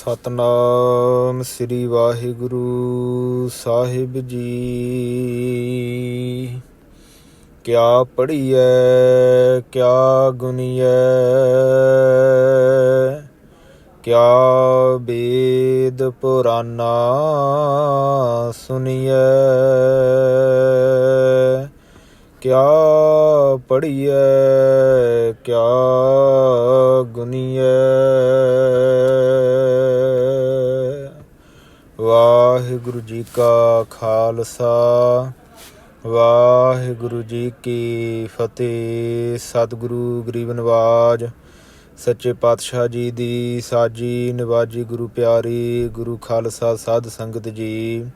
ਸਤਨਾਮ ਸ੍ਰੀ ਵਾਹਿਗੁਰੂ ਸਾਹਿਬ ਜੀ। ਕਿਆ ਪੜੀਐ ਕਿਆ ਗੁਨੀਐ ਕਿਆ ਬੇਦ ਪੁਰਾਨਾ ਸੁਨੀਐ ਕਿਆ ਪੜੀਐ ਕਿਆ ਗੁਨੀਐ ਵਾਹਿਗੁਰੂ ਜੀ ਕਾ ਖਾਲਸਾ, ਵਾਹਿਗੁਰੂ ਜੀ ਕੀ ਫਤਿਹ। ਸਤਿਗੁਰੂ ਗਰੀਬ ਨਵਾਜ ਸੱਚੇ ਪਾਤਸ਼ਾਹ ਜੀ ਦੀ ਸਾਜੀ ਨਿਵਾਜ਼ੀ ਗੁਰੂ ਪਿਆਰੀ ਗੁਰੂ ਖਾਲਸਾ ਸਾਧ ਸੰਗਤ ਜੀ।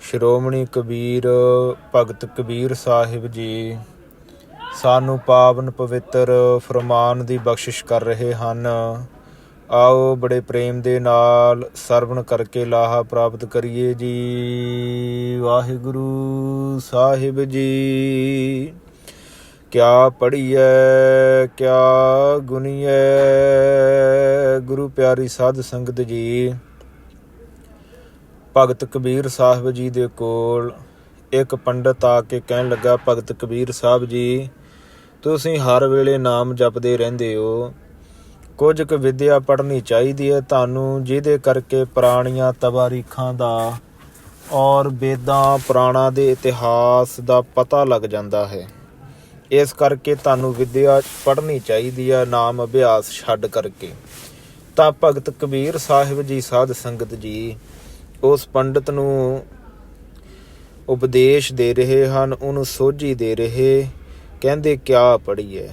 ਸ਼੍ਰੋਮਣੀ ਕਬੀਰ ਭਗਤ ਕਬੀਰ ਸਾਹਿਬ ਜੀ, ਸਾਨੂੰ ਪਾਵਨ ਪਵਿੱਤਰ ਫਰਮਾਨ ਦੀ ਬਖਸ਼ਿਸ਼ ਕਰ ਰਹੇ ਹਨ। ਆਓ ਬੜੇ ਪ੍ਰੇਮ ਦੇ ਨਾਲ ਸਰਵਣ ਕਰਕੇ ਲਾਹਾ ਪ੍ਰਾਪਤ ਕਰੀਏ ਜੀ। ਵਾਹਿਗੁਰੂ ਸਾਹਿਬ ਜੀ। ਕਿਆ ਪੜੀਐ ਕਿਆ ਗੁਨੀਐ, ਗੁਰੂ ਪਿਆਰੀ ਸਾਧ ਸੰਗਤ ਜੀ। ਭਗਤ ਕਬੀਰ ਸਾਹਿਬ ਜੀ ਦੇ ਕੋਲ ਇੱਕ ਪੰਡਤ ਆ ਕੇ ਕਹਿਣ ਲੱਗਾ, ਭਗਤ ਕਬੀਰ ਸਾਹਿਬ ਜੀ, ਤੁਸੀਂ ਹਰ ਵੇਲੇ ਨਾਮ ਜਪਦੇ ਰਹਿੰਦੇ ਹੋ। ਕੁਝ ਕੁ ਵਿਦਿਆ ਪੜ੍ਹਨੀ ਚਾਹੀਦੀ ਹੈ ਤੁਹਾਨੂੰ, ਜਿਹਦੇ ਕਰਕੇ ਪੁਰਾਣੀਆਂ ਤਵਾਰੀਖਾਂ ਦਾ ਔਰ ਵੇਦਾਂ ਪੁਰਾਣਾ ਦੇ ਇਤਿਹਾਸ ਦਾ ਪਤਾ ਲੱਗ ਜਾਂਦਾ ਹੈ। ਇਸ ਕਰਕੇ ਤੁਹਾਨੂੰ ਵਿਦਿਆ ਪੜ੍ਹਨੀ ਚਾਹੀਦੀ ਹੈ, ਨਾਮ ਅਭਿਆਸ ਛੱਡ ਕਰਕੇ। ਤਾਂ ਭਗਤ ਕਬੀਰ ਸਾਹਿਬ ਜੀ, ਸਾਧ ਸੰਗਤ ਜੀ, ਉਸ ਪੰਡਤ ਨੂੰ ਉਪਦੇਸ਼ ਦੇ ਰਹੇ ਹਨ, ਉਹਨੂੰ ਸੋਝੀ ਦੇ ਰਹੇ, ਕਹਿੰਦੇ, ਕਿਆ ਪੜੀਏ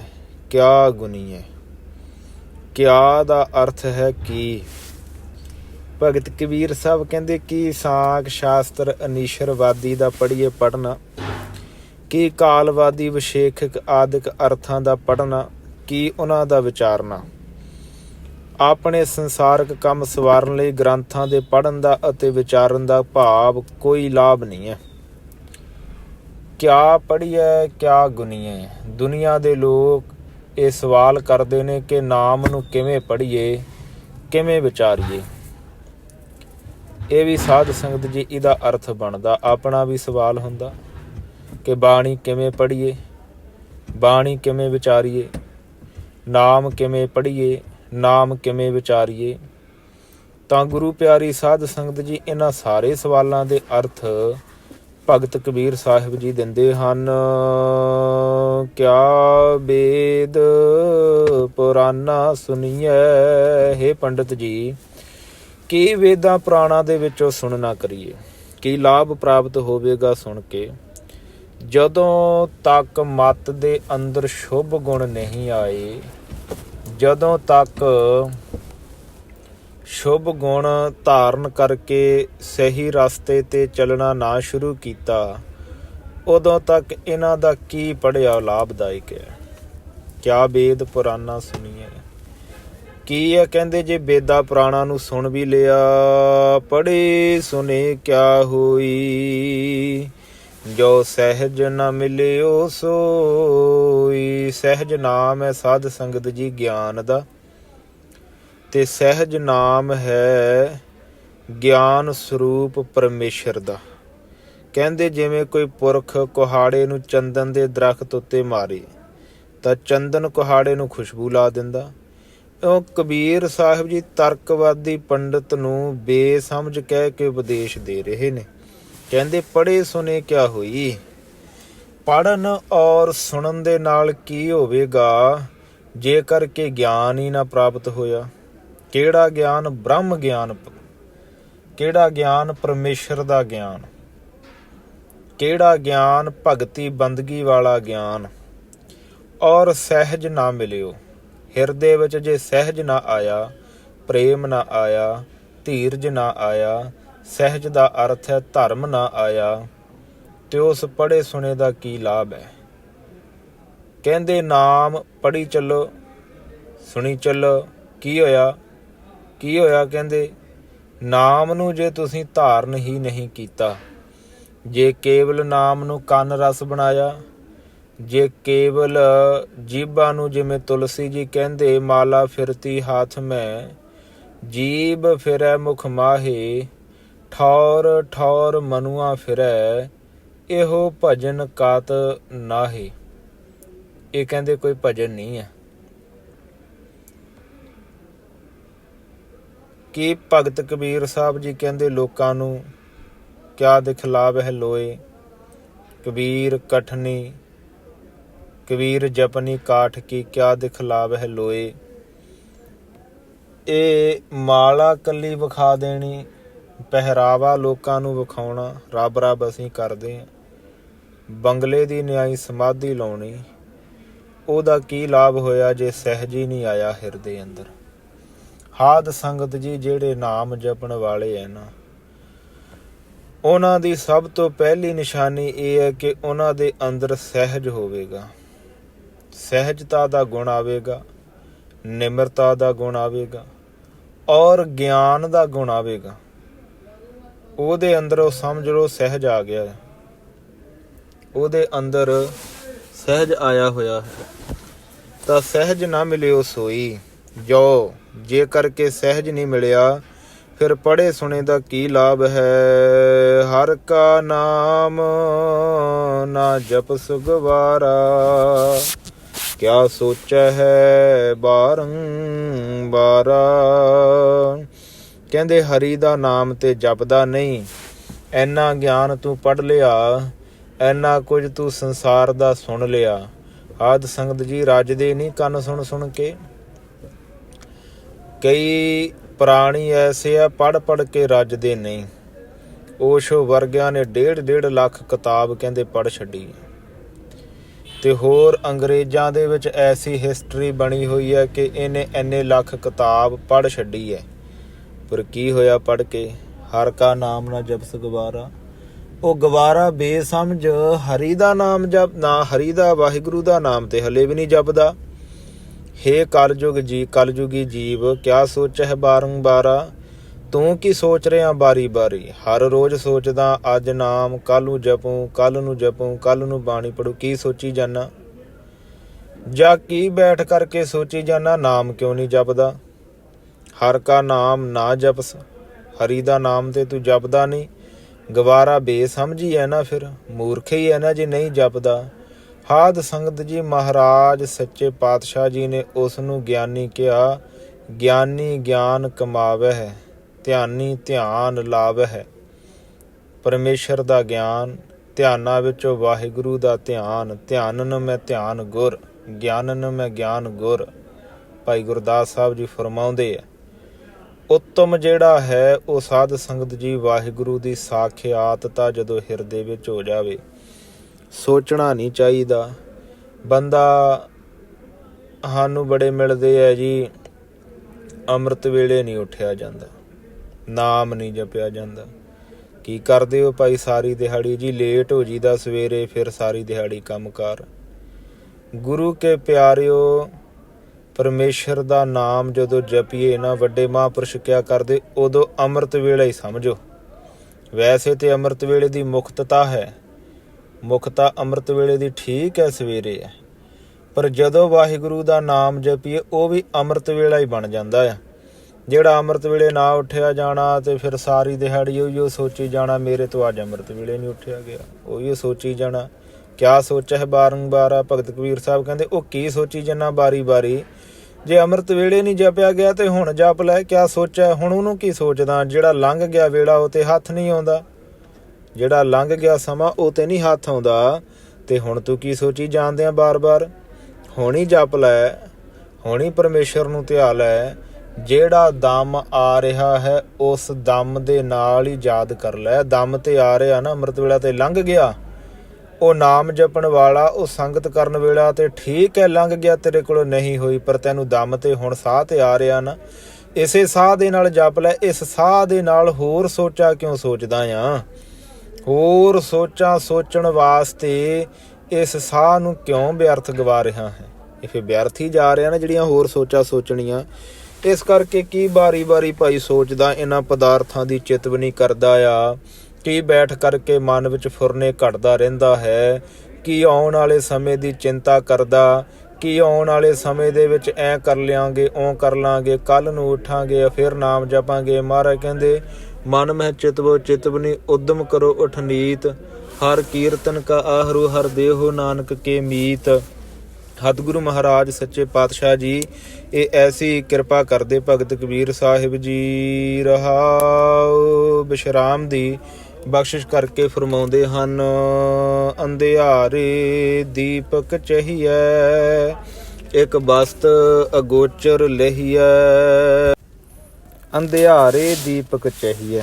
ਕਿਆ ਗੁਨੀਏ। ਕਿਆ ਦਾ ਅਰਥ ਹੈ ਕੀ? ਭਗਤ ਕਬੀਰ ਸਾਹਿਬ ਕਹਿੰਦੇ ਕੀ ਸਾਖ ਸ਼ਾਸਤਰ ਅਨੀਸ਼ਰਵਾਦੀ ਦਾ ਪੜੀਏ ਪੜਨਾ ਕੀ ਕਾਲਵਾਦੀ ਵਿਸ਼ੇਖਕ ਆਦਿਕ ਅਰਥਾਂ ਦਾ ਪੜਨਾ ਕੀ ਉਹਨਾਂ ਦਾ ਵਿਚਾਰਨਾ? ਆਪਣੇ ਸੰਸਾਰਕ ਕੰਮ ਸਵਾਰਨ ਲਈ ਗ੍ਰੰਥਾਂ ਦੇ ਪੜਨ ਦਾ ਅਤੇ ਵਿਚਾਰਨ ਦਾ ਭਾਵ ਕੋਈ ਲਾਭ ਨਹੀਂ ਹੈ। ਕਿਆ ਪੜੀਏ ਕਿਆ ਗੁਨੀਏ ਦੁਨੀਆ ਦੇ ਲੋਕ ਇਹ ਸਵਾਲ ਕਰਦੇ ਨੇ ਕਿ ਨਾਮ ਨੂੰ ਕਿਵੇਂ ਪੜ੍ਹੀਏ, ਕਿਵੇਂ ਵਿਚਾਰੀਏ। ਇਹ ਵੀ ਸਾਧ ਸੰਗਤ ਜੀ, ਇਹਦਾ ਅਰਥ ਬਣਦਾ। ਆਪਣਾ ਵੀ ਸਵਾਲ ਹੁੰਦਾ ਕਿ ਬਾਣੀ ਕਿਵੇਂ ਪੜ੍ਹੀਏ, ਬਾਣੀ ਕਿਵੇਂ ਵਿਚਾਰੀਏ, ਨਾਮ ਕਿਵੇਂ ਪੜ੍ਹੀਏ, ਨਾਮ ਕਿਵੇਂ ਵਿਚਾਰੀਏ। ਤਾਂ ਗੁਰੂ ਪਿਆਰੀ ਸਾਧ ਸੰਗਤ ਜੀ, ਇਹਨਾਂ ਸਾਰੇ ਸਵਾਲਾਂ ਦੇ ਅਰਥ ਭਗਤ ਕਬੀਰ ਸਾਹਿਬ ਜੀ ਦਿੰਦੇ ਹਨ। ਕਿਆ ਵੇਦ ਪੁਰਾਨਾ ਸੁਣੀਐ हे ਪੰਡਤ ਜੀ, ਕੀ ਵੇਦਾਂ ਪੁਰਾਣਾ ਦੇ ਵਿੱਚੋਂ ਸੁਣਨਾ ਕਰੀਏ? ਕੀ ਲਾਭ ਪ੍ਰਾਪਤ ਹੋਵੇਗਾ ਸੁਣ ਕੇ? ਜਦੋਂ ਤੱਕ ਮਤ ਦੇ ਅੰਦਰ ਸ਼ੁਭ ਗੁਣ ਨਹੀਂ ਆਏ, ਜਦੋਂ ਤੱਕ ਸ਼ੁਭ ਗੁਣ ਧਾਰਨ ਕਰਕੇ ਸਹੀ ਰਸਤੇ ਤੇ ਚੱਲਣਾ ਨਾ ਸ਼ੁਰੂ ਕੀਤਾ ਉਦੋਂ ਤੱਕ ਇਹਨਾਂ ਦਾ ਕੀ ਪੜਿਆ ਲਾਭਦਾਇਕ ਹੈ? ਕਿਆ ਵੇਦ ਪੁਰਾਣਾ ਸੁਣੀਏ ਕੀ ਹੈ ਕਹਿੰਦੇ ਜੇ ਵੇਦਾ ਪੁਰਾਣਾ ਨੂੰ ਸੁਣ ਵੀ ਲਿਆ ਪੜੇ ਸੁਨੇ ਕਿਆ ਹੋਈ? ਜੋ ਸਹਿਜ ਨ ਮਿਲਿਓ ਸੋਈ, ਸਹਿਜ ਨਾਮ ਹੈ ਸਾਧ ਸੰਗਤ ਜੀ ਗਿਆਨ ਦਾ। ਤੇ ਸਹਿਜ ਨਾਮ ਹੈ ਗਿਆਨ ਸਰੂਪ ਪਰਮੇਸ਼ਰ ਦਾ। ਕਹਿੰਦੇ ਜਿਵੇਂ ਕੋਈ ਪੁਰਖ ਕੁਹਾੜੇ ਨੂੰ ਚੰਦਨ ਦੇ ਦਰਖਤ ਉੱਤੇ ਮਾਰੇ, ਤਾਂ ਚੰਦਨ ਕੁਹਾੜੇ ਨੂੰ ਖੁਸ਼ਬੂ ਲਾ ਦਿੰਦਾ। ਉਹ ਕਬੀਰ ਸਾਹਿਬ ਜੀ ਤਰਕਵਾਦੀ ਪੰਡਤ ਨੂੰ ਬੇਸਮਝ ਕਹਿ ਕੇ ਉਪਦੇਸ਼ ਦੇ ਰਹੇ ਨੇ। ਕਹਿੰਦੇ ਪੜੇ ਸੁਨੇ ਕਿਆ ਹੋਈ? ਪੜਨ ਔਰ ਸੁਣਨ ਦੇ ਨਾਲ ਕੀ ਹੋਵੇਗਾ? ਜੇਕਰ ਕੇ ਗਿਆਨ ਹੀ ਨਾ ਪ੍ਰਾਪਤ ਹੋਇਆ, ਕਿਹੜਾ ਗਿਆਨ ਬ੍ਰਹਮ ਗਿਆਨ ਕਿਹੜਾ ਗਿਆਨ ਪਰਮੇਸ਼ਰ ਦਾ ਗਿਆਨ? ਕਿਹੜਾ ਗਿਆਨ ਭਗਤੀ ਬੰਦਗੀ ਵਾਲਾ ਗਿਆਨ? ਔਰ ਸਹਿਜ ਨਾ ਮਿਲਿਓ। ਹਿਰਦੇ ਵਿੱਚ ਜੇ ਸਹਿਜ ਨਾ ਆਇਆ, ਪ੍ਰੇਮ ਨਾ ਆਇਆ, ਧੀਰਜ ਨਾ ਆਇਆ, ਸਹਿਜ ਦਾ ਅਰਥ ਹੈ ਧਰਮ ਨਾ ਆਇਆ, ਤੇ ਉਸ ਪੜੇ ਸੁਣੇ ਦਾ ਕੀ ਲਾਭ ਹੈ? ਕਹਿੰਦੇ, ਨਾਮ ਪੜੀ ਚੱਲੋ, ਸੁਣੀ ਚੱਲੋ, ਕੀ ਹੋਇਆ? ਕੀ ਹੋਇਆ? ਕਹਿੰਦੇ, ਨਾਮ ਨੂੰ ਜੇ ਤੁਸੀਂ ਧਾਰਨ ਹੀ ਨਹੀਂ ਕੀਤਾ ਜੇ ਕੇਵਲ ਨਾਮ ਨੂੰ ਕੰਨ ਰਸ ਬਣਾਇਆ, ਜੇ ਕੇਵਲ ਜੀਬਾਂ ਨੂੰ ਜਿਵੇਂ ਤੁਲਸੀ ਜੀ ਕਹਿੰਦੇ, ਮਾਲਾ ਫਿਰਤੀ ਹੱਥ ਮੈਂ, ਜੀਬ ਫਿਰੈ ਮੁਖ ਮਾਹੇ, ਠੌਰ ਠੌਰ ਮਨੁਆ ਫਿਰੈ, ਇਹੋ ਭਜਨ ਕਾਤ ਨਾਹੀ। ਇਹ ਕਹਿੰਦੇ ਕੋਈ ਭਜਨ ਨਹੀਂ ਹੈ। ਕਿ ਭਗਤ ਕਬੀਰ ਸਾਹਿਬ ਜੀ ਕਹਿੰਦੇ ਲੋਕਾਂ ਨੂੰ ਕਿਆ ਦਿਖਲਾਵ ਹੈ ਲੋਏ? ਕਬੀਰ ਕਠਨੀ, ਕਬੀਰ ਜਪਨੀ ਕਾਠ ਕੀ ਕਿਆ ਦਿਖਲਾਵ ਹੈ ਲੋਏ? ਇਹ ਮਾਲਾ ਕੱਲੀ ਵਿਖਾ ਦੇਣੀ, ਪਹਿਰਾਵਾ ਲੋਕਾਂ ਨੂੰ ਵਿਖਾਉਣਾ, ਰੱਬ ਰੱਬ ਅਸੀਂ ਕਰਦੇ ਹਾਂ ਬੰਗਲੇ ਦੀ ਨਿਆਈ ਸਮਾਧੀ ਲਾਉਣੀ, ਉਹਦਾ ਕੀ ਲਾਭ ਹੋਇਆ ਜੇ ਸਹਿਜ ਹੀ ਨਹੀਂ ਆਇਆ ਹਿਰਦੇ ਅੰਦਰ? ਹਾਦ ਸੰਗਤ ਜੀ ਜਿਹੜੇ ਨਾਮ ਜਪਣ ਵਾਲੇ ਐ ਨਾ ਉਹਨਾਂ ਦੀ ਸਭ ਤੋਂ ਪਹਿਲੀ ਨਿਸ਼ਾਨੀ ਇਹ ਹੈ ਕਿ ਉਹਨਾਂ ਦੇ ਅੰਦਰ ਸਹਿਜ ਹੋਵੇਗਾ। ਸਹਿਜਤਾ ਦਾ ਗੁਣ ਆਵੇਗਾ, ਨਿਮਰਤਾ ਦਾ ਗੁਣ ਆਵੇਗਾ ਔਰ ਗਿਆਨ ਦਾ ਗੁਣ ਆਵੇਗਾ। ਉਹਦੇ ਅੰਦਰ ਉਹ ਸਮਝ ਲਓ ਸਹਿਜ ਆ ਗਿਆ ਉਹਦੇ ਅੰਦਰ ਸਹਿਜ ਆਇਆ ਹੋਇਆ ਹੈ। ਤਾਂ ਸਹਿਜ ਨਾ ਮਿਲਿਓ ਸੋਈ। ਜੋ ਜੇ ਕਰਕੇ ਸਹਿਜ ਨਹੀਂ ਮਿਲਿਆ ਫਿਰ ਪੜੇ ਸੁਣੇ ਦਾ ਕੀ ਲਾਭ ਹੈ? ਹਰ ਕਾ ਨਾਮ ਨਾ ਜਪ ਸੁਗਵਾਰਾ। ਕਿਆ ਸੋਚੈ ਹੈ ਬਾਰੰਬਾਰਾ? ਕਹਿੰਦੇ ਹਰੀ ਦਾ ਨਾਮ ਤੇ ਜਪਦਾ ਨਹੀਂ। ਐਨਾ ਗਿਆਨ ਤੂੰ ਪੜ ਲਿਆ, ਐਨਾ ਕੁਝ ਤੂੰ ਸੰਸਾਰ ਦਾ ਸੁਣ ਲਿਆ। ਆਦ ਸੰਗਤ ਜੀ ਰੱਜਦੇ ਨਹੀਂ ਕੰਨ ਸੁਣ ਸੁਣ ਕੇ? ਕਈ ਪ੍ਰਾਣੀ ਐਸੇ ਆ ਪੜ ਪੜ ਕੇ ਰੱਜਦੇ ਨਹੀਂ। ਓਸ਼ੋ ਵਰਗਿਆਂ ਨੇ ਡੇਢ ਡੇਢ ਲੱਖ ਕਿਤਾਬ ਕਹਿੰਦੇ ਪੜ ਛੱਡੀ। ਤੇ ਹੋਰ ਅੰਗਰੇਜ਼ਾਂ ਦੇ ਵਿੱਚ ਐਸੀ ਹਿਸਟਰੀ ਬਣੀ ਹੋਈ ਹੈ ਕਿ ਇਹਨੇ ਐਨੇ ਲੱਖ ਕਿਤਾਬ ਪੜ ਛੱਡੀ ਹੈ। ਪਰ ਕੀ ਹੋਇਆ ਪੜ ਕੇ? ਹਰ ਕਾ ਨਾਮ ਨਾ ਜਪਸ ਗਵਾਰਾ ਉਹ ਗਵਾਰਾ ਬੇਸਮਝ, ਹਰੀ ਦਾ ਨਾਮ ਜਪ, ਨਾ ਹਰੀ ਦਾ, ਵਾਹਿਗੁਰੂ ਦਾ ਨਾਮ ਤੇ ਹਲੇ ਵੀ ਨਹੀਂ ਜਪਦਾ। ਹੇ ਕਲਯੁਗ ਜੀ, ਕਲਯੁਗੀ ਜੀਵ, ਕਿਆ ਸੋਚਹਿ ਬਾਰੰਬਾਰਾ ਤੂੰ ਕੀ ਸੋਚ ਰਿਹਾ ਬਾਰੀ ਬਾਰੀ? ਹਰ ਰੋਜ਼ ਸੋਚਦਾ, ਅੱਜ ਨਾਮ, ਕੱਲ ਨੂੰ ਜਪੂੰ, ਕੱਲ ਨੂੰ ਜਪੂੰ, ਕੱਲ ਨੂੰ ਬਾਣੀ ਪੜੂ ਕੀ ਸੋਚੀ ਜਾਣਾ ਜਾਂ ਕੀ ਬੈਠ ਕਰਕੇ ਸੋਚੀ ਜਾਨਾ, ਨਾਮ ਕਿਉਂ ਨਹੀਂ ਜਪਦਾ? ਹਰ ਕਾ ਨਾਮ ਨਾ ਜਪਸ, ਹਰੀ ਦਾ ਨਾਮ ਤੇ ਤੂੰ ਜਪਦਾ ਨਹੀਂ। ਗਵਾਰਾ ਬੇਸਮਝੀ ਹੈ ਨਾ ਫਿਰ, ਮੂਰਖ ਹੀ ਹੈ ਨਾ ਜੇ ਨਹੀਂ ਜਪਦਾ। ਹਾਦ ਸੰਗਤ ਜੀ ਮਹਾਰਾਜ ਸੱਚੇ ਪਾਤਸ਼ਾਹ ਜੀ ਨੇ ਉਸ ਨੂੰ ਗਿਆਨੀ ਕਿਹਾ, ਗਿਆਨੀ ਗਿਆਨ ਕਮਾਵੇ ਹੈ ਧਿਆਨੀ ਧਿਆਨ ਲਾਵੇ ਹੈ ਪਰਮੇਸ਼ਰ ਦਾ ਗਿਆਨ, ਧਿਆਨਾਂ ਵਿੱਚੋਂ ਵਾਹਿਗੁਰੂ ਦਾ ਧਿਆਨ, ਧਿਆਨਨ ਮੈਂ ਧਿਆਨ ਗੁਰ, ਗਿਆਨਨ ਮੈਂ ਗਿਆਨ ਗੁਰ। ਭਾਈ ਗੁਰਦਾਸ ਸਾਹਿਬ ਜੀ ਫਰਮਾਉਂਦੇ ਆ, ਉੱਤਮ ਜਿਹੜਾ ਹੈ, ਉਹ ਸਾਧ ਸੰਗਤ ਜੀ ਵਾਹਿਗੁਰੂ ਦੀ ਸਾਖਿਆਤਤਾ ਜਦੋਂ ਹਿਰਦੇ ਵਿੱਚ ਹੋ ਜਾਵੇ। ਸੋਚਣਾ ਨਹੀਂ ਚਾਹੀਦਾ। ਬੰਦਾ ਸਾਨੂੰ ਬੜੇ ਮਿਲਦੇ ਆ ਜੀ। ਅੰਮ੍ਰਿਤ ਵੇਲੇ ਨਹੀਂ ਉੱਠਿਆ ਜਾਂਦਾ। ਨਾਮ ਨਹੀਂ ਜਪਿਆ ਜਾਂਦਾ। ਕੀ ਕਰਦੇ ਹੋ ਭਾਈ ਸਾਰੀ ਦਿਹਾੜੀ? ਜੀ ਲੇਟ ਹੋ ਜੀਦਾ ਸਵੇਰੇ, ਫਿਰ ਸਾਰੀ ਦਿਹਾੜੀ ਕੰਮਕਾਰ। ਗੁਰੂ ਕੇ ਪਿਆਰਿਓ, ਪਰਮੇਸ਼ਰ ਦਾ ਨਾਮ ਜਦੋਂ ਜਪੀਏ ਨਾ, ਵੱਡੇ ਮਹਾਂਪੁਰਸ਼ ਕਿਆ ਕਰਦੇ? ਉਦੋਂ ਅੰਮ੍ਰਿਤ ਵੇਲਾ ਹੀ ਸਮਝੋ। ਵੈਸੇ ਤੇ ਅੰਮ੍ਰਿਤ ਵੇਲੇ ਦੀ ਮੁਕਤਤਾ ਹੈ। ਮੁੱਖ ਤਾਂ ਅੰਮ੍ਰਿਤ ਵੇਲੇ ਦੀ ਠੀਕ ਹੈ ਸਵੇਰੇ ਹੈ ਪਰ ਜਦੋਂ ਵਾਹਿਗੁਰੂ ਦਾ ਨਾਮ ਜਪੀਏ, ਉਹ ਵੀ ਅੰਮ੍ਰਿਤ ਵੇਲਾ ਹੀ ਬਣ ਜਾਂਦਾ ਹੈ ਜਿਹੜਾ ਅੰਮ੍ਰਿਤ ਵੇਲੇ ਨਾ ਉੱਠਿਆ ਜਾਣਾ ਤੇ ਫਿਰ ਸਾਰੀ ਦਿਹਾੜੀ ਉਹੀਓ ਸੋਚੀ ਜਾਣਾ, ਮੇਰੇ ਤੋਂ ਅੱਜ ਅੰਮ੍ਰਿਤ ਵੇਲੇ ਨਹੀਂ ਉੱਠਿਆ ਗਿਆ। ਉਹੀਓ ਸੋਚੀ ਜਾਣਾ, ਕਿਆ ਸੋਚਿਆ ਹੈ ਬਾਰੰਬਾਰ ਭਗਤ ਕਬੀਰ ਸਾਹਿਬ ਕਹਿੰਦੇ, ਉਹ ਕੀ ਸੋਚੀ ਜਨਾ ਬਾਰੀ ਬਾਰੀ ਜੇ ਅੰਮ੍ਰਿਤ ਵੇਲੇ ਨਹੀਂ ਜਪਿਆ ਗਿਆ ਤੇ ਹੁਣ ਜਪ ਲੈ, ਕਿਆ ਸੋਚਿਆ ਹੁਣ ਉਹਨੂੰ ਕੀ ਸੋਚਦਾ? ਜਿਹੜਾ ਲੰਘ ਗਿਆ ਵੇਲਾ, ਉਹ ਤੇ ਹੱਥ ਨਹੀਂ ਆਉਂਦਾ। ਜਿਹੜਾ ਲੰਘ ਗਿਆ ਸਮਾਂ ਉਹ ਤੇ ਨਹੀਂ ਹੱਥ ਆਉਂਦਾ। ਤੇ ਹੁਣ ਤੂੰ ਕੀ ਸੋਚੀ ਜਾਂਦੇ ਆ ਬਾਰ-ਬਾਰ? ਹੁਣੀ ਜਪ ਲੈ, ਹੁਣੀ ਪਰਮੇਸ਼ਰ ਨੂੰ ਧਿਆ ਲੈ। ਜਿਹੜਾ ਦਮ ਆ ਰਿਹਾ ਹੈ, ਉਸ ਦਮ ਦੇ ਨਾਲ ਹੀ ਯਾਦ ਕਰ ਲੈ। ਦਮ ਤੇ ਆ ਰਿਹਾ ਨਾ, ਅੰਮ੍ਰਿਤ ਵੇਲਾ ਤੇ ਲੰਘ ਗਿਆ। ਉਹ ਨਾਮ ਜਪਣ ਵਾਲਾ, ਉਹ ਸੰਗਤ ਕਰਨ ਵੇਲਾ ਤੇ ਠੀਕ ਹੈ, ਲੰਘ ਗਿਆ, ਤੇਰੇ ਕੋਲ ਨਹੀਂ ਹੋਈ, ਪਰ ਤੈਨੂੰ ਦਮ ਤੇ ਹੁਣ ਸਾਹ ਤੇ ਆ ਰਿਹਾ ਨਾ। ਇਸੇ ਸਾਹ ਦੇ ਨਾਲ ਜਪ ਲੈ, ਇਸ ਸਾਹ ਦੇ ਨਾਲ ਹੋਰ ਸੋਚਾ ਕਿਉਂ ਸੋਚਦਾ ਆ? ਹੋਰ ਸੋਚਾਂ ਸੋਚਣ ਵਾਸਤੇ ਇਸ ਸਾਹ ਨੂੰ ਕਿਉਂ ਵਿਅਰਥ ਗਵਾ ਰਿਹਾ ਹੈ? ਇਹ ਫਿਰ ਵਿਅਰਥ ਹੀ ਜਾ ਰਿਹਾ ਨਾ ਜਿਹੜੀਆਂ ਹੋਰ ਸੋਚਾਂ ਸੋਚਣੀਆਂ। ਇਸ ਕਰਕੇ ਕੀ ਬਾਰੀ-ਬਾਰੀ ਭਾਈ ਸੋਚਦਾ ਇਹਨਾਂ ਪਦਾਰਥਾਂ ਦੀ ਚਿਤਵਨੀ ਕਰਦਾ ਆ, ਕੀ ਬੈਠ ਕਰਕੇ ਮਨ ਵਿੱਚ ਫੁਰਨੇ ਘਟਦਾ ਰਹਿੰਦਾ ਹੈ, ਕੀ ਆਉਣ ਵਾਲੇ ਸਮੇਂ ਦੀ ਚਿੰਤਾ ਕਰਦਾ, ਕੀ ਆਉਣ ਵਾਲੇ ਸਮੇਂ ਦੇ ਵਿੱਚ ਐ ਕਰ ਲਿਆਂਗੇ ਓਂ ਕਰ ਲਾਂਗੇ ਕੱਲ ਨੂੰ ਉਠਾਂਗੇ, ਫਿਰ ਨਾਮ ਜਪਾਂਗੇ। ਮਹਾਰਾਜ ਕਹਿੰਦੇ ਮਨ ਮਹਿ ਚਿਤਵੋ ਚਿਤਵਨੀ ਉਦਮ ਕਰੋ ਉਠਨੀਤ ਹਰ ਕੀਰਤਨ ਕਾ ਆਹਰੂ ਹਰ ਦੇਹੋ ਨਾਨਕ ਕੇ ਮੀਤ। ਸਤਿਗੁਰੂ ਮਹਾਰਾਜ, ਸੱਚੇ ਪਾਤਸ਼ਾਹ ਜੀ, ਇਹ ਐਸੀ ਕਿਰਪਾ ਕਰਦੇ ਭਗਤ ਕਬੀਰ ਸਾਹਿਬ ਜੀ, ਰਹਾਉ ਬਿਸ਼ਰਾਮ ਦੀ ਬਖਸ਼ਿਸ਼ ਕਰਕੇ ਫਰਮਾਉਂਦੇ ਹਨ, ਅੰਧਿਆਰੇ ਦੀਪਕ ਚਹੀਐ, ਇੱਕ ਬਸਤ ਅਗੋਚਰ ਲਹੀਐ। ਅੰਧਿਆਰੇ ਦੀਪਕ ਚਹੀਐ।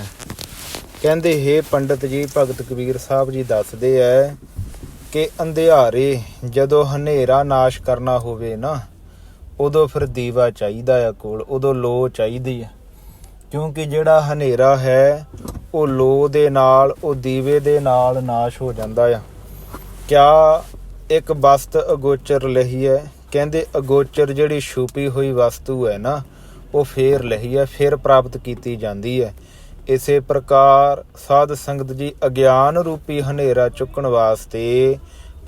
ਕਹਿੰਦੇ, ਹੈ ਪੰਡਤ ਜੀ, ਭਗਤ ਕਬੀਰ ਸਾਹਿਬ ਜੀ ਦੱਸਦੇ ਐ ਕਿ ਅੰਧਿਆਰੇ ਜਦੋਂ ਹਨੇਰਾ ਨਾਸ਼ ਕਰਨਾ ਹੋਵੇ ਨਾ, ਉਦੋਂ ਫਿਰ ਦੀਵਾ ਚਾਹੀਦਾ ਆ ਕੋਲ, ਉਦੋਂ ਲੋ ਚਾਹੀਦੀ ਆ ਕਿਉਂਕਿ ਜਿਹੜਾ ਹਨੇਰਾ ਹੈ, ਉਹ ਲੋ ਦੇ ਨਾਲ, ਉਹ ਦੀਵੇ ਦੇ ਨਾਲ ਨਾਸ਼ ਹੋ ਜਾਂਦਾ ਆ। ਕਿਆ ਇੱਕ ਵਸਤ ਅਗੋਚਰ ਲਹੀ ਹੈ ਕਹਿੰਦੇ, ਅਗੋਚਰ ਜਿਹੜੀ ਛੁਪੀ ਹੋਈ ਵਸਤੂ ਹੈ ਨਾ ਉਹ ਫੇਰ ਲਹੀ ਹੈ, ਫੇਰ ਪ੍ਰਾਪਤ ਕੀਤੀ ਜਾਂਦੀ ਹੈ। ਇਸੇ ਪ੍ਰਕਾਰ ਸਾਧ ਸੰਗਤ ਜੀ ਅਗਿਆਨ ਰੂਪੀ ਹਨੇਰਾ ਚੁੱਕਣ ਵਾਸਤੇ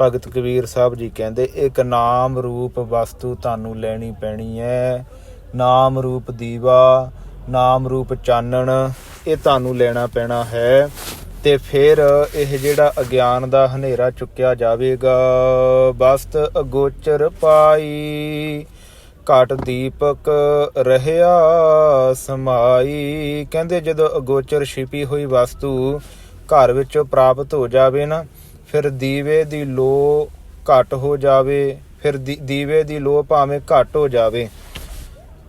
ਭਗਤ ਕਬੀਰ ਸਾਹਿਬ ਜੀ ਕਹਿੰਦੇ, ਇੱਕ ਨਾਮ ਰੂਪ ਵਸਤੂ ਤੁਹਾਨੂੰ ਲੈਣੀ ਪੈਣੀ ਹੈ। ਨਾਮ ਰੂਪ ਦੀਵਾ, ਨਾਮ ਰੂਪ ਚਾਨਣ, ਇਹ ਤੁਹਾਨੂੰ ਲੈਣਾ ਪੈਣਾ ਹੈ। ਤੇ ਫਿਰ ਇਹ ਜਿਹੜਾ ਅਗਿਆਨ ਦਾ ਹਨੇਰਾ ਚੁੱਕਿਆ ਜਾਵੇਗਾ ਬਸਤ ਅਗੋਚਰ ਪਾਈ। ਘਟ ਦੀਪਕ ਰਹਿਆ ਸਮਾਈ। ਕਹਿੰਦੇ ਜਦੋਂ ਅਗੋਚਰ ਛਿਪੀ ਹੋਈ ਵਸਤੂ ਘਰ ਵਿੱਚੋਂ ਪ੍ਰਾਪਤ ਹੋ ਜਾਵੇ ਨਾ, ਫਿਰ ਦੀਵੇ ਦੀ ਲੋ ਘਟ ਹੋ ਜਾਵੇ, ਫਿਰ ਦੀ- ਦੀਵੇ ਦੀ ਲੋ ਭਾਵੇਂ ਘਟ ਹੋ ਜਾਵੇ।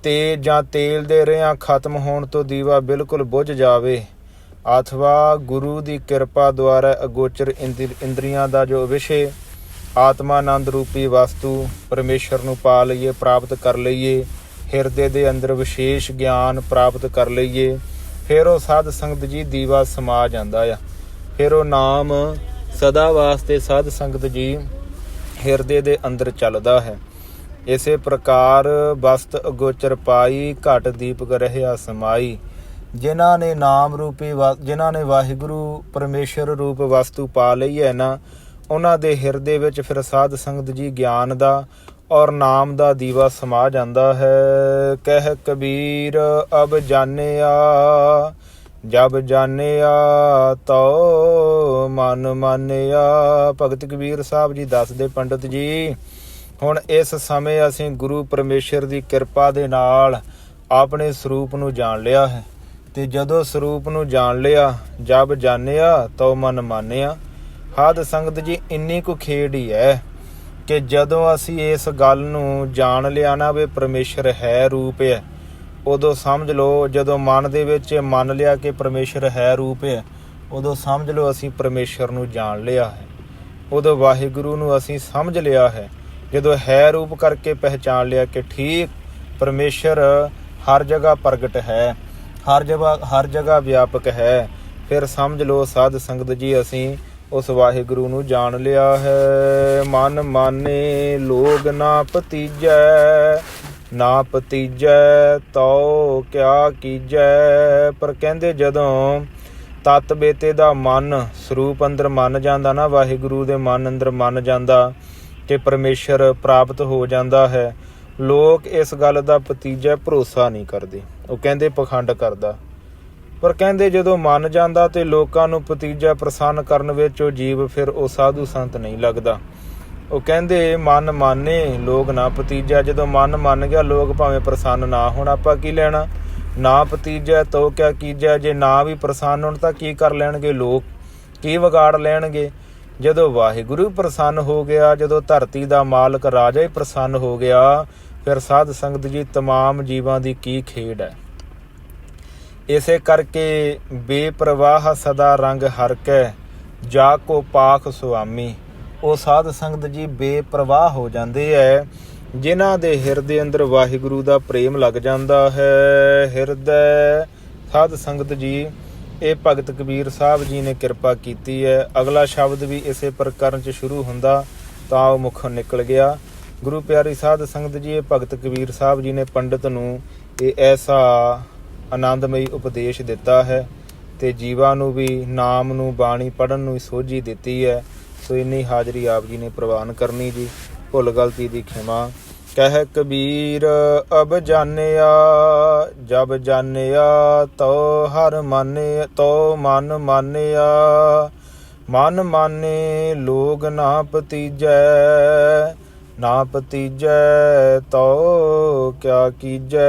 ਤੇ ਜਾਂ ਤੇਲ ਦੇ ਰਿਆਂ ਖਤਮ ਹੋਣ ਤੋਂ ਦੀਵਾ ਬਿਲਕੁਲ ਬੁਝ ਜਾਵੇ। ਅਥਵਾ ਗੁਰੂ ਦੀ ਕਿਰਪਾ ਦੁਆਰਾ ਅਗੋਚਰ ਇੰਦਰੀ- ਇੰਦਰੀਆਂ ਦਾ ਜੋ ਵਿਸ਼ੇ ਆਤਮਾਨੰਦ ਰੂਪੀ ਵਸਤੂ ਪਰਮੇਸ਼ਰ ਨੂੰ ਪਾ ਲਈਏ, ਪ੍ਰਾਪਤ ਕਰ ਲਈਏ, ਹਿਰਦੇ ਦੇ ਅੰਦਰ ਵਿਸ਼ੇਸ਼ ਗਿਆਨ ਪ੍ਰਾਪਤ ਕਰ ਲਈਏ। ਫਿਰ ਉਹ ਸਾਧ ਸੰਗਤ ਜੀ ਦੀਵਾ ਸਮਾ ਜਾਂਦਾ ਆ। ਫਿਰ ਉਹ ਨਾਮ ਸਦਾ ਵਾਸਤੇ ਸਾਧ ਸੰਗਤ ਜੀ ਹਿਰਦੇ ਦੇ ਅੰਦਰ ਚੱਲਦਾ ਹੈ। ਇਸੇ ਪ੍ਰਕਾਰ ਬਸਤ ਅਗੋਚਰ ਪਾਈ, ਘਟ ਦੀਪਕ ਰਹਿਆ ਸਮਾਈ। ਜਿਨ੍ਹਾਂ ਨੇ ਨਾਮ ਰੂਪੀ ਵਾ- ਜਿਨ੍ਹਾਂ ਨੇ ਵਾਹਿਗੁਰੂ ਪਰਮੇਸ਼ਰ ਰੂਪ ਵਸਤੂ ਪਾ ਲਈ ਹੈ ਨਾ ਉਹਨਾਂ ਦੇ ਹਿਰਦੇ ਵਿੱਚ ਫਿਰ ਸਾਧ ਸੰਗਤ ਜੀ ਗਿਆਨ ਦਾ ਔਰ ਨਾਮ ਦਾ ਦੀਵਾ ਸਮਾ ਜਾਂਦਾ ਹੈ। ਕਹਿ ਕਬੀਰ, ਅਬ ਜਾਣਿਆ, ਜਬ ਜਾਣਿਆ, ਤੋ ਮਨ ਮਾਨਿਆ। ਭਗਤ ਕਬੀਰ ਸਾਹਿਬ ਜੀ ਦੱਸਦੇ ਪੰਡਤ ਜੀ, ਹੁਣ ਇਸ ਸਮੇਂ ਅਸੀਂ ਗੁਰੂ ਪਰਮੇਸ਼ਰ ਦੀ ਕਿਰਪਾ ਦੇ ਨਾਲ ਆਪਣੇ ਸਰੂਪ ਨੂੰ ਜਾਣ ਲਿਆ ਹੈ। ਤੇ ਜਦੋਂ ਸਰੂਪ ਨੂੰ ਜਾਣ ਲਿਆ, ਜਬ ਜਾਣਿਆ, ਤੋ ਮਨ ਮਾਨਿਆ ਹਾਦ ਸੰਗਤ ਜੀ, ਇੰਨੀ ਕੁ ਖੇਡ ਹੀ ਹੈ ਕਿ ਜਦੋਂ ਅਸੀਂ ਇਸ ਗੱਲ ਨੂੰ ਜਾਣ ਲਿਆ ਨਾ ਵੀ ਪਰਮੇਸ਼ਰ ਹੈ ਰੂਪ ਹੈ, ਉਦੋਂ ਸਮਝ ਲਓ ਜਦੋਂ ਮਨ ਦੇ ਵਿੱਚ ਮੰਨ ਲਿਆ ਕਿ ਪਰਮੇਸ਼ਰ ਹੈ ਰੂਪ ਹੈ, ਉਦੋਂ ਸਮਝ ਲਓ ਅਸੀਂ ਪਰਮੇਸ਼ਰ ਨੂੰ ਜਾਣ ਲਿਆ ਹੈ। ਉਦੋਂ ਵਾਹਿਗੁਰੂ ਨੂੰ ਅਸੀਂ ਸਮਝ ਲਿਆ ਹੈ। ਜਦੋਂ ਹੈ ਰੂਪ ਕਰਕੇ ਪਹਿਚਾਨ ਲਿਆ ਕਿ ਠੀਕ ਪਰਮੇਸ਼ਰ ਹਰ ਜਗ੍ਹਾ ਪ੍ਰਗਟ ਹੈ, ਹਰ ਜਗ੍ਹਾ ਹਰ ਜਗ੍ਹਾ ਵਿਆਪਕ ਹੈ, ਫਿਰ ਸਮਝ ਲਓ ਸਾਧ ਸੰਗਤ ਜੀ, ਅਸੀਂ ਉਸ ਵਾਹਿਗੁਰੂ ਨੂੰ ਜਾਣ ਲਿਆ ਹੈ। ਮਨ ਮਾਨੇ ਲੋਗ ਨਾ ਪਤੀਜੈ ਨਾ ਪਤੀਜੈ ਤੋ ਕਿਆ ਕੀਜੈ। ਪਰ ਕਹਿੰਦੇ ਜਦੋਂ ਤਤ ਬੇਤੇ ਦਾ ਮਨ ਸਰੂਪ ਅੰਦਰ ਮੰਨ ਜਾਂਦਾ ਨਾ, ਵਾਹਿਗੁਰੂ ਦੇ ਮਨ ਅੰਦਰ ਮੰਨ ਜਾਂਦਾ ਕਿ ਪਰਮੇਸ਼ਰ ਪ੍ਰਾਪਤ ਹੋ ਜਾਂਦਾ ਹੈ। ਲੋਕ ਇਸ ਗੱਲ ਦਾ ਪਤੀਜਾ ਭਰੋਸਾ ਨਹੀਂ ਕਰਦੇ। ਉਹ ਕਹਿੰਦੇ ਪਖੰਡ ਕਰਦਾ। ਪਰ ਕਹਿੰਦੇ ਜਦੋਂ ਮੰਨ ਜਾਂਦਾ ਤੇ ਲੋਕਾਂ ਨੂੰ ਪਤੀਜਾ ਪ੍ਰਸੰਨ ਕਰਨ ਵਿੱਚ ਉਹ ਜੀਵ ਫਿਰ ਉਹ ਸਾਧੂ ਸੰਤ ਨਹੀਂ ਲੱਗਦਾ ਉਹ ਕਹਿੰਦੇ ਮਨ ਮਾਨੇ ਲੋਕ ਨਾ ਪਤੀਜਾ ਜਦੋਂ ਮਨ ਮੰਨ ਗਿਆ ਲੋਕ ਭਾਵੇਂ ਪ੍ਰਸੰਨ ਨਾ ਹੋਣ ਆਪਾਂ ਕੀ ਲੈਣਾ ਨਾ ਪਤੀਜਾ ਤੋ ਕਿਆ ਕੀਜਾ ਜੇ ਨਾ ਵੀ ਪ੍ਰਸੰਨ ਹੋਣ ਤਾਂ ਕੀ ਕਰ ਲੈਣਗੇ ਲੋਕ ਕੀ ਵਿਗਾੜ ਲੈਣਗੇ ਜਦੋਂ ਵਾਹਿਗੁਰੂ ਪ੍ਰਸੰਨ ਹੋ ਗਿਆ ਜਦੋਂ ਧਰਤੀ ਦਾ ਮਾਲਕ ਰਾਜਾ ਹੀ ਪ੍ਰਸੰਨ ਹੋ ਗਿਆ ਫਿਰ ਸਾਧ ਸੰਗਤ ਜੀ तमाम ਜੀਵਾਂ ਦੀ ਕੀ ਖੇਡ ਹੈ ਇਸੇ ਕਰਕੇ ਬੇਪਰਵਾਹ ਸਦਾ ਰੰਗ ਹਰ ਕੈ ਜਾ ਕੋ ਪਾਖ ਸੁਆਮੀ। ਉਹ ਸਾਧ ਸੰਗਤ ਜੀ ਬੇਪਰਵਾਹ ਹੋ ਜਾਂਦੇ ਐ, ਜਿਨ੍ਹਾਂ ਦੇ ਹਿਰਦੇ ਅੰਦਰ ਵਾਹਿਗੁਰੂ ਦਾ ਪ੍ਰੇਮ ਲੱਗ ਜਾਂਦਾ ਹੈ। ਹਿਰਦੈ, ਸਾਧ ਸੰਗਤ ਜੀ, ਇਹ ਭਗਤ ਕਬੀਰ ਸਾਹਿਬ ਜੀ ਨੇ ਕਿਰਪਾ ਕੀਤੀ ਹੈ ਅਗਲਾ ਸ਼ਬਦ ਵੀ ਇਸੇ ਪ੍ਰਕਰਨ ਚ ਸ਼ੁਰੂ ਹੁੰਦਾ, ਤਾਂ ਉਹ ਮੁਖੋਂ ਨਿਕਲ ਗਿਆ। ਗੁਰੂ ਪਿਆਰੀ ਸਾਧ ਸੰਗਤ ਜੀ, ਇਹ ਭਗਤ ਕਬੀਰ ਸਾਹਿਬ ਜੀ ਨੇ ਪੰਡਤ ਨੂੰ ਇਹ ਐਸਾ ਆਨੰਦਮਈ ਉਪਦੇਸ਼ ਦਿੱਤਾ ਹੈ ਤੇ ਜੀਵਾਂ ਨੂੰ ਵੀ, ਨਾਮ ਨੂੰ, ਬਾਣੀ ਪੜਨ ਨੂੰ ਸੋਝੀ ਦਿੱਤੀ ਹੈ। ਸੋ ਇੰਨੀ ਹਾਜ਼ਰੀ ਆਪ ਜੀ ਨੇ ਪ੍ਰਵਾਨ ਕਰਨੀ ਜੀ। ਭੁੱਲ ਗਲਤੀ ਦੀ ਖਿਮਾ। ਕਹਿ ਕਬੀਰ ਅਬ ਜਾਣਿਆ, ਜਬ ਜਾਣਿਆ, ਤੋ ਹਰ ਮਾਨੇ, ਤੋ ਮਨ ਮਾਨਿਆ। ਮਨ ਮਾਨੇ, ਲੋਗ ਨਾ ਪਤੀਜੈ ਨਾ ਪਤੀਜੈ ਤੋ ਕਿਆ ਕੀਜੈ।